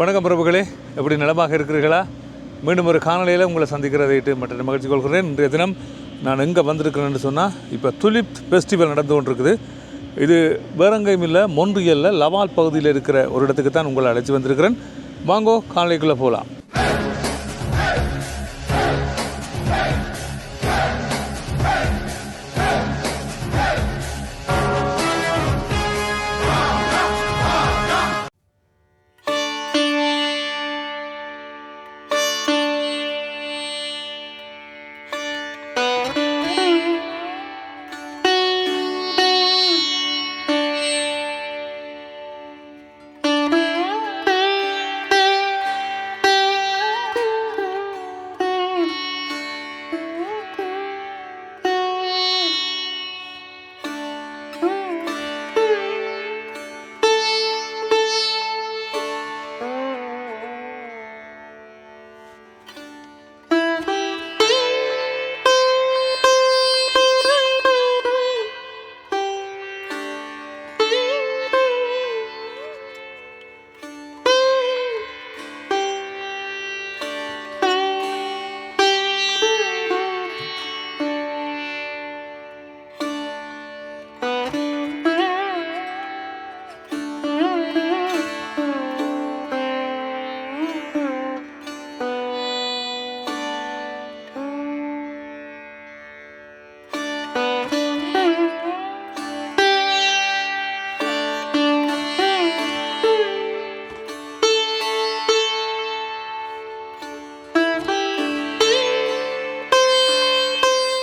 வணக்கம் பிரபுகளே. எப்படி நலமாக இருக்கிறீர்களா? மீண்டும் ஒரு காணொலியில் உங்களை சந்திக்கிறதைட்டு மற்ற மகிழ்ச்சி கொள்கிறேன். இன்றைய தினம் நான் எங்கே வந்திருக்கிறேன்னு சொன்னால் இப்போ துலிப் ஃபெஸ்டிவல் நடந்து கொண்டிருக்குது. இது வேறங்கையும் இல்லை மொன்றியலில் லவால் பகுதியில் இருக்கிற ஒரு இடத்துக்கு தான் உங்களை அழைச்சி வந்திருக்கிறேன். வாங்கோ காணொலிக்குள்ளே போகலாம்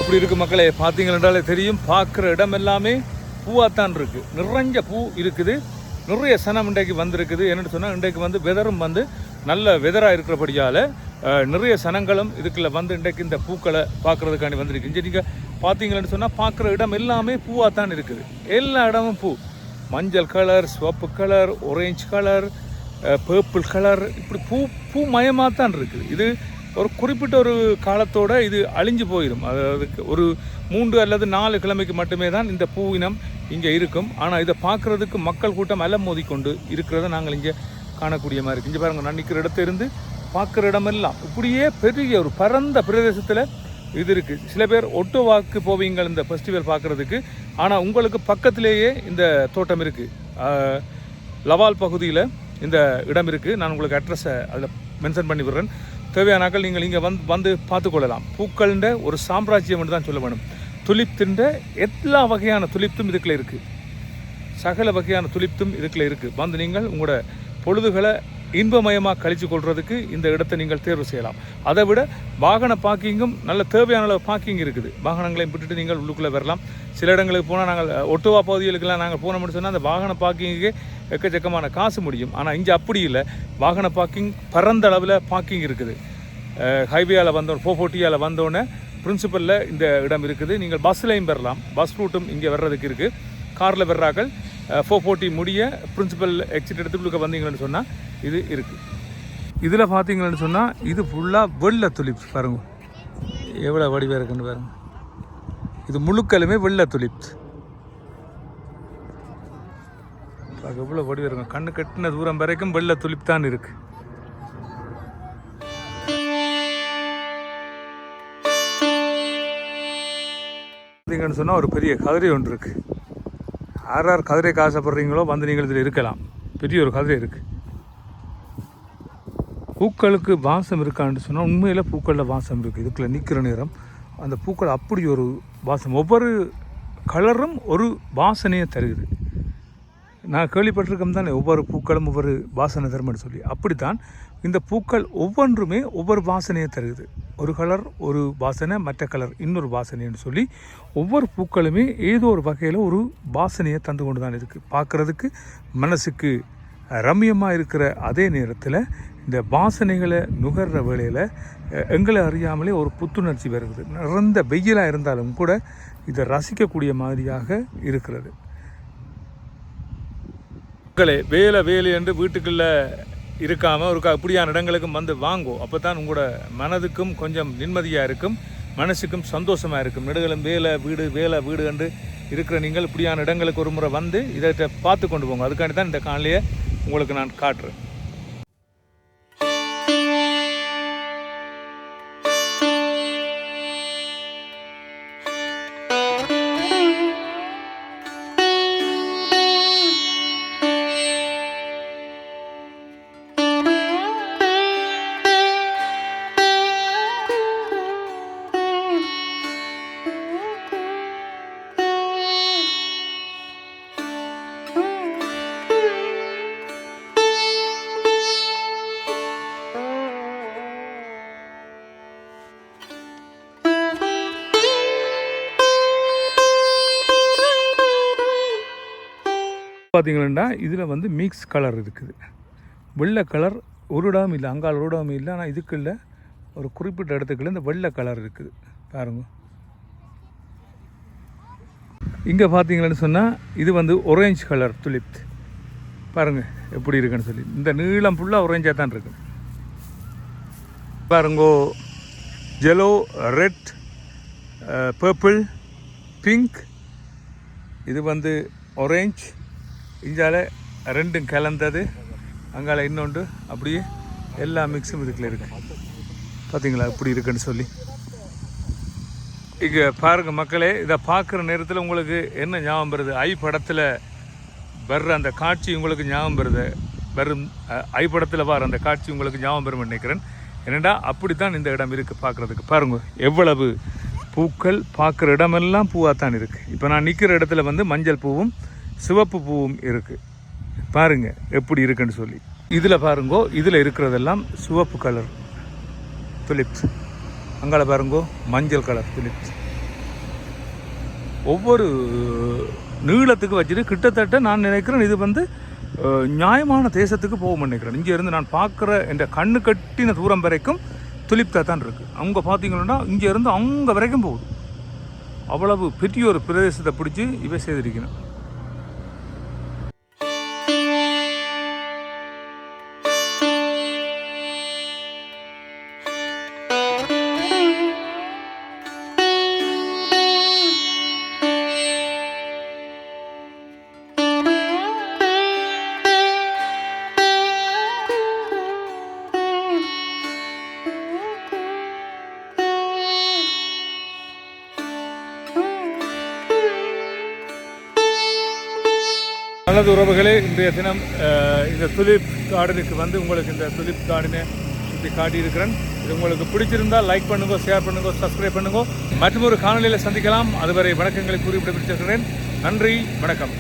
இப்படி இருக்கு மக்களே பார்த்தீங்கன்னாலே தெரியும் பார்க்குற இடம் எல்லாமே பூவாத்தான் இருக்கு. நிறைஞ்ச பூ இருக்குது. நிறைய சனம் இன்றைக்கு வந்திருக்குது. என்னென்னு சொன்னால் இன்றைக்கு வந்து வெதரும் வந்து நல்ல வெதராக இருக்கிறபடியால் நிறைய சனங்களும் இதுக்குள்ள வந்து இன்றைக்கு இந்த பூக்களை பார்க்கறதுக்காண்டி வந்திருக்கு. இங்கே நீங்கள் பார்த்தீங்கன்னு சொன்னால் பார்க்குற இடம் எல்லாமே பூவாத்தான் இருக்குது. எல்லா இடமும் பூ. மஞ்சள் கலர் சிவப்பு colour orange colour purple colour இப்படி பூ பூ மயமாக தான் இருக்குது. இது ஒரு குறிப்பிட்ட ஒரு காலத்தோட இது அழிஞ்சு போயிடும் அதாவது ஒரு மூன்று அல்லது நாலு கிழமைக்கு மட்டுமே தான் இந்த பூ இனம் இங்கே இருக்கும். ஆனால் இதை பார்க்குறதுக்கு மக்கள் கூட்டம் அலம் மோதிக்கொண்டு இருக்கிறத நாங்கள் இங்கே காணக்கூடிய மாதிரி இருக்குது இங்கே பாருங்க நான் நிற்கிற இடத்திலிருந்து பார்க்குற இடமெல்லாம் இப்படியே பெரிய ஒரு பரந்த பிரதேசத்தில் இது இருக்குது சில பேர் ஒட்டோவாக்கு போவீங்க இந்த ஃபெஸ்டிவல் பார்க்குறதுக்கு. ஆனால் உங்களுக்கு பக்கத்திலேயே இந்த தோட்டம் இருக்குது லவால் பகுதியில் இந்த இடம் இருக்குது நான் உங்களுக்கு அட்ரஸை அதில் மென்ஷன் பண்ணி விடுறேன். தேவையானாக்கள் நீங்கள் இங்கே வந்து வந்து பார்த்துக்கொள்ளலாம். பூக்கள்ன்ற ஒரு சாம்ராஜ்யம் என்று தான் சொல்ல வேணும். துலிப்தின்ற எல்லா வகையான துலிப்தும் இதுக்குள்ளே இருக்குது சகல வகையான துலிப்தும் இதுக்குள்ளே இருக்குது வந்து நீங்கள் உங்களோட பொழுதுகளை இன்பமயமாக கழிச்சு கொள்றதுக்கு இந்த இடத்தை நீங்கள் தேர்வு செய்யலாம். அதை விட வாகன பார்க்கிங்கும் நல்ல தேவையான அளவு பார்க்கிங் இருக்குது. வாகனங்களையும் விட்டுட்டு நீங்கள் உள்ளுக்குள்ளே வரலாம். சில இடங்களுக்கு போனால் நாங்கள் ஒட்டுவா பகுதிகளுக்கெல்லாம் நாங்கள் போனோம்னு சொன்னால் அந்த வாகன பார்க்கிங்குக்கே எக்கச்சக்கமான காசு முடியும். ஆனால் இங்கே அப்படி இல்லை. வாகன பார்க்கிங் பரந்த அளவில் பார்க்கிங் இருக்குது. ஹைவேயால் வந்தோம் ஃபோர் ஃபோர்ட்டியால் வந்தோடனே பிரின்சிபலில் இந்த இடம் இருக்குது. நீங்கள் பஸ்லையும் வரலாம். பஸ் ரூட்டும் இங்கே வர்றதுக்கு இருக்குது காரில் வர்றாக்கள் ஃபோர் ஃபோர்ட்டி முடிய பிரின்சிபல் எக்ஸிட் எடுத்துக்குள்ள வந்தீங்கன்னு சொன்னால் இது இருக்குது இதில் பார்த்தீங்கன்னு சொன்னால் இது ஃபுல்லாக வெள்ளை துளிப் பாருங்க. எவ்வளோ வடிவாக இருக்குன்னு பாருங்க. இது முழுக்கலுமே வெள்ளை துளிப் பார்க்க எவ்வளோ வடிவாக இருக்கும் கண்ணு கட்டின தூரம் வரைக்கும் வெள்ளை துளிப் தான் இருக்குது பார்த்தீங்கன்னு சொன்னால் ஒரு பெரிய கதிரை ஒன்று இருக்குது யார் யார் கதிரைக்கு ஆசைப்படுறீங்களோ வந்து நீங்கள் இதில் இருக்கலாம். பெரிய ஒரு கதிரை இருக்குது பூக்களுக்கு வாசம் இருக்கான்னு சொன்னால் உண்மையில் பூக்களில் வாசம் இருக்குது இதுக்குள்ள நிற்கிற நேரம் அந்த பூக்கள் அப்படி ஒரு வாசம். ஒவ்வொரு கலரும் ஒரு வாசனையை தருகிறது. நான் கேள்விப்பட்டிருக்கோம் தானே ஒவ்வொரு பூக்களும் ஒவ்வொரு வாசனை தரும்னு சொல்லி. அப்படித்தான் இந்த பூக்கள் ஒவ்வொன்றுமே ஒவ்வொரு வாசனையை தருகுது ஒரு கலர் ஒரு வாசனை மற்ற கலர் இன்னொரு வாசனைன்னு சொல்லி ஒவ்வொரு பூக்களுமே ஏதோ ஒரு வகையில் ஒரு வாசனையை தந்து கொண்டு தான் இருக்குது பார்க்குறதுக்கு மனசுக்கு ரம்யமாக இருக்கிற அதே நேரத்தில் இந்த வாசனைகளை நுகர்ற வேளையில் எங்களை அறியாமலே ஒரு புத்துணர்ச்சி வருகிறது நிறந்த வெயிலாக இருந்தாலும் கூட இதை ரசிக்கக்கூடிய மாதிரியாக இருக்கிறது. மக்களே வேலை வேலை என்று வீட்டுக்குள்ள இருக்காமல் ஒரு அப்படியான இடங்களுக்கும் வந்து வாங்கும் அப்போ தான் உங்களோட மனதுக்கும் கொஞ்சம் நிம்மதியாக இருக்கும் மனசுக்கும் சந்தோஷமாக இருக்கும். நெடுகளும் வேலை வீடு வேலை வீடு என்று இருக்கிற நீங்கள் இப்படியான இடங்களுக்கு ஒரு முறை வந்து இதை பார்த்து கொண்டு போங்க. அதுக்காண்டி தான் இந்த காலையை உங்களுக்கு நான் காட்டுறேன். பார்த்தீங்கன்னா இதில் வந்து மிக்ஸ் கலர் இருக்குது. வெள்ளை கலர் ஒரு இடம் இல்லை அங்கால் ஒரு இடம் இல்லை ஆனால் இதுக்குள்ள ஒரு குறிப்பிட்ட இடத்துக்குள்ள இந்த வெள்ளை கலர் இருக்குது. பாருங்க. இங்கே பார்த்தீங்கன்னு சொன்னால் இது வந்து ஒரேஞ்ச் கலர் துளிப் பாருங்கள் எப்படி இருக்குன்னு சொல்லி. இந்த நீளம் ஃபுல்லாக ஒரேஞ்சாக தான் இருக்கு. பாருங்கோ ஜெலோ ரெட் பர்பிள் பிங்க் இது வந்து ஒரேஞ்ச் இஞ்சால ரெண்டும் கலந்தது. அங்கால இன்னொன்று அப்படியே எல்லா மிக்ஸும் இதுக்குள்ள இருக்கு. பார்த்தீங்களா இப்படி இருக்குன்னு சொல்லி. இங்கே பாருங்க மக்களே இதை பார்க்குற நேரத்தில் உங்களுக்கு என்ன ஞாபகம் வருது? ஐ படத்தில் வர்ற அந்த காட்சி உங்களுக்கு ஞாபகம் வருது? வரும் ஐ படத்தில் வர அந்த காட்சி உங்களுக்கு ஞாபகம் வரும் நினைக்கிறேன். என்னடா அப்படித்தான் இந்த இடம் இருக்குது பார்க்குறதுக்கு. பாருங்க எவ்வளவு பூக்கள் பார்க்குற இடமெல்லாம் பூவாக தான் இருக்குது இப்போ நான் நிற்கிற இடத்துல வந்து மஞ்சள் பூவும் சிவப்பு பூவும் இருக்குது பாருங்க எப்படி இருக்குன்னு சொல்லி. இதில் பாருங்கோ இதில் இருக்கிறதெல்லாம் சிவப்பு கலர் துலிப்ஸ் அங்கால பாருங்கோ மஞ்சள் கலர் துலிப்ஸ் ஒவ்வொரு நீளத்துக்கு வச்சுட்டு கிட்டத்தட்ட நான் நினைக்கிறேன் இது வந்து நியாயமான தேசத்துக்கு போகும் நினைக்கிறேன். இங்கேருந்து நான் பார்க்குற என்ற கண்ணு கட்டின தூரம் வரைக்கும் துலிப்தா தான் இருக்குது அவங்க பார்த்தீங்கன்னா இங்கே இருந்து அங்கே வரைக்கும் போகுது. அவ்வளவு பெரிய ஒரு பிரதேசத்தை பிடிச்சி இவை செய்திருக்கணும் நல்லது உறவுகளே இன்றைய தினம் இந்த துலிப் கார்டனுக்கு வந்து உங்களுக்கு இந்த துலிப் கார்டனை சுற்றி காட்டியிருக்கிறேன். இது உங்களுக்கு பிடிச்சிருந்தால் லைக் பண்ணுங்க ஷேர் பண்ணுங்க சப்ஸ்கிரைப் பண்ணுங்க. மற்றும் ஒரு காணொலியில் சந்திக்கலாம். அதுவரை வணக்கங்களை கூறி விடைபெற்றுகிறேன் நன்றி வணக்கம்.